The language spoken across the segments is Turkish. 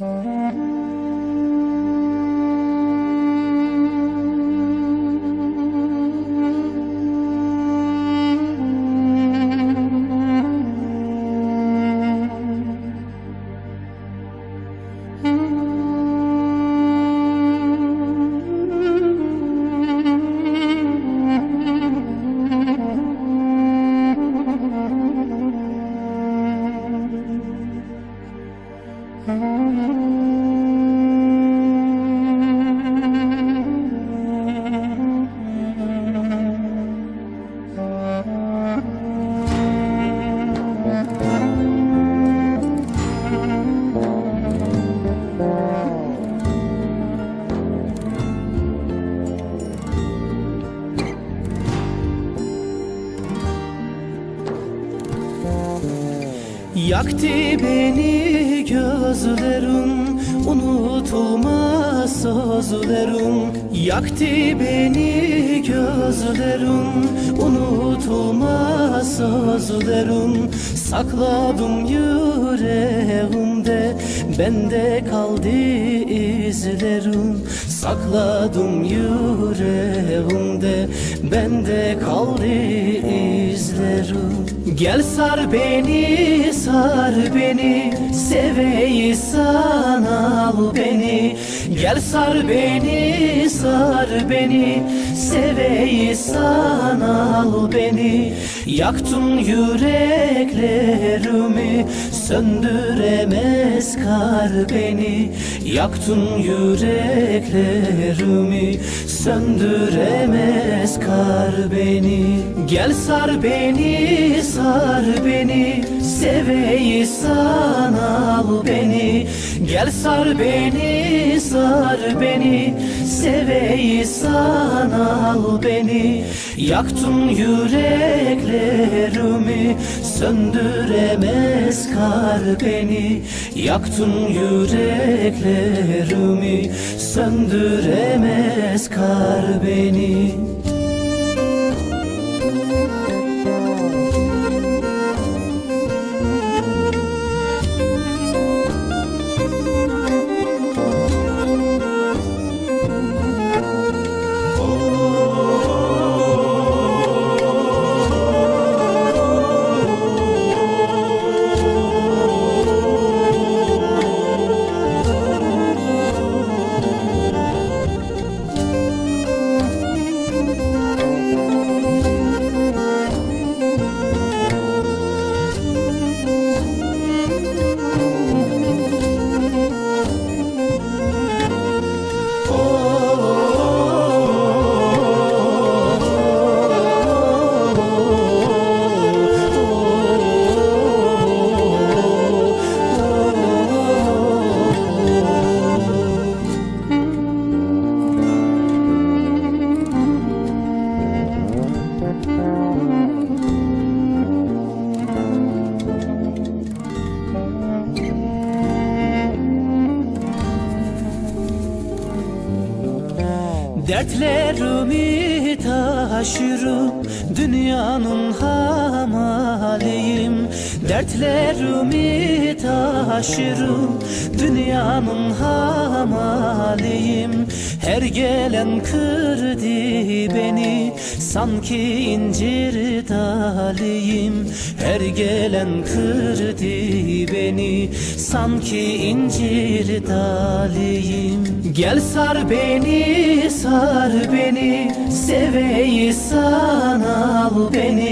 Mm-hmm. Mm-hmm. Yaktı beni gözlerin Unutulmaz sözlerin Yaktı beni gözlerin Unutulmaz sözlerin Sakladım yüreğimde Bende kaldı izlerin Sakladım yüreğimde Bende kaldı izlerin Gel sar beni, sar beni Seveyi sana al beni. Gel sar beni, sar beni Seveyi sana al beni. Yaktın yüreklerimi Söndüremez kar beni Yaktın yüreklerimi. Söndüremez kar beni. Gel sar beni, sar beni. Seveyi sana al beni. Gel sar beni, sar beni. Seveyi sana al beni. Yaktın yüreklerimi. Söndüremez kar beni Yaktın yüreklerimi Söndüremez kar beni Dertlerimi taşırım Dünyanın hamaliyim. Dertlerimi taşırım Dünyanın hamaliyim. Her gelen kırdı beni Sanki incir daliyim. Her gelen kırdı beni Sanki incir daliyim Gel sar beni, sar beni Seveyi sana al beni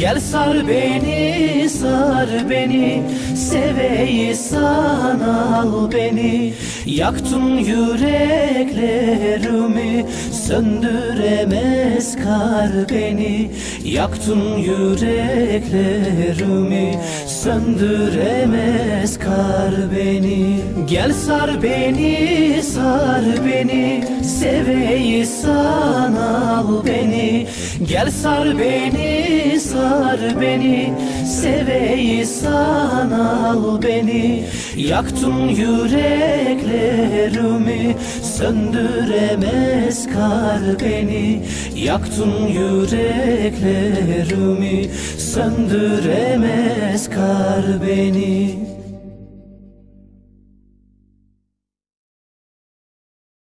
Gel sar beni, sar beni Seveyi sana al beni. Yaktın yüreklerimi Söndüremez kar beni. Yaktın yüreklerimi Söndüremez kar beni. Gel sar beni, sar beni Seveyi sana al beni Gel sar beni, sar beni Seveyi sana al beni. Yaktın yüreklerimi Söndüremez kar beni. Yaktın yüreklerimi Söndüremez kar beni